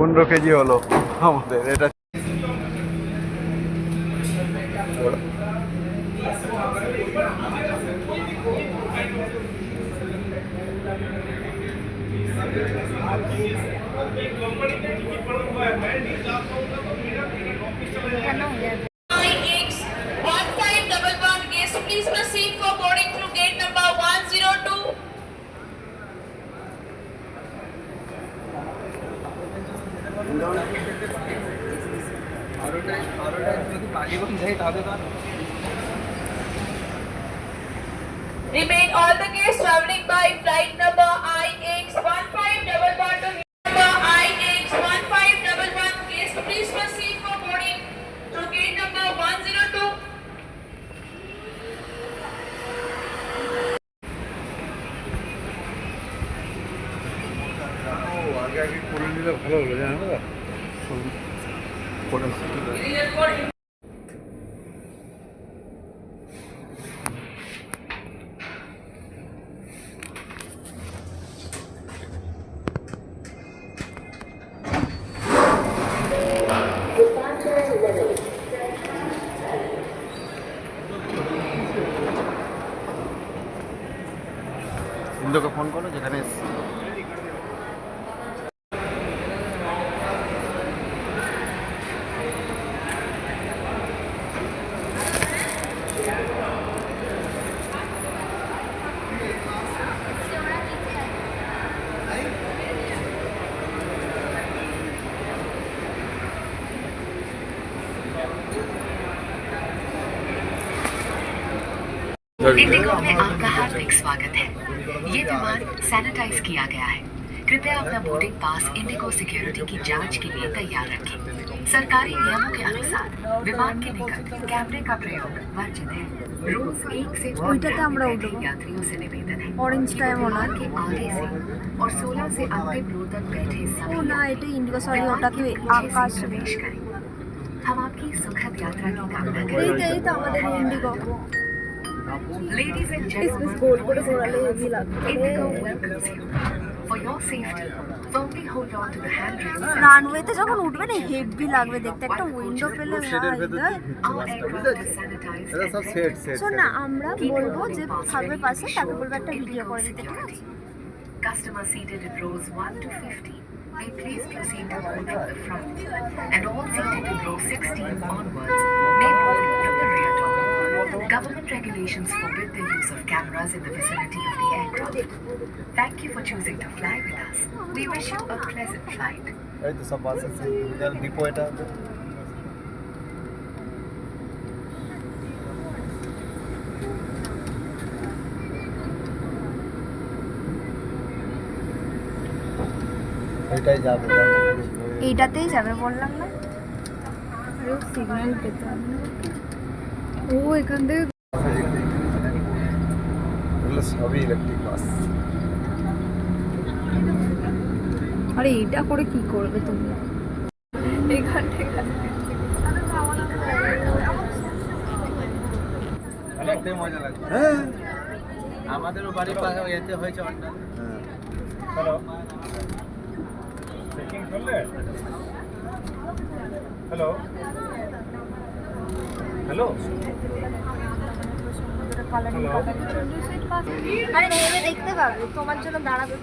Un roqueñolo. Vamos, de detrás. Remain all the guests traveling আগে করে নিলে ভালো হলো জানো করে ইন্দুকে ফোন করো যেখানে इंडिगो में आपका हार्दिक स्वागत है। ये विमान सैनिटाइज किया गया है। कृपया अपना बोर्डिंग पास इंडिगो सिक्योरिटी की जाँच के लिए तैयार रखें। सरकारी नियमों के अनुसार विमान के निकट कैमरे का प्रयोग वर्जित है। रोज एक से यात्रियों से निवेदन है। ऑरेंज टाइम विमान के आगे से और 16 से अंतिम रो तक बैठे इंडिगो सॉरी करें। हम आपकी सुखद यात्रा की कामना करें Ladies and gentlemen, গোল করে ঘোরালে হেভি লাগবে Indigo welcomes you. For your safety, firmly hold on to the handrails. রানওয়েতে যখন উঠবে না হেভি লাগবে দেখতে একটা উইন্ডো পেলে শেডের ভেতর ভাই, দিয়ে Our aircraft is sanitized এটা সব and সেট সেট শোন না আমরা বলবো যে থাকবে পাশে তাকে বলবো একটা ভিডিও করে দিতে ঠিক আছে Customers seated in rows 1 to 50 may please proceed to board from the front, and all seated in row 16 onwards may regulations forbid the use of cameras in the vicinity of the aircraft. Thank you for choosing to fly with us. We wish you a pleasant flight. এই তো সব বাস আছে depot এটা এটাই যাবে এইটাতেই যাবে বললাম না সিগন্যাল পেতে হবে ও এখান থেকে এগুলো সবই ইলেকট্রিক বাস আরে এটা করে কি করবে তুমি? হ্যাঁ। আমাদেরও বাড়ির পাশে এতে হয়েছে অনেক হ্যালো চেকিং করলে? হ্যালো হ্যালো আরে ভেবে দেখতে পাবে তোমার জন্য দাঁড়াবে।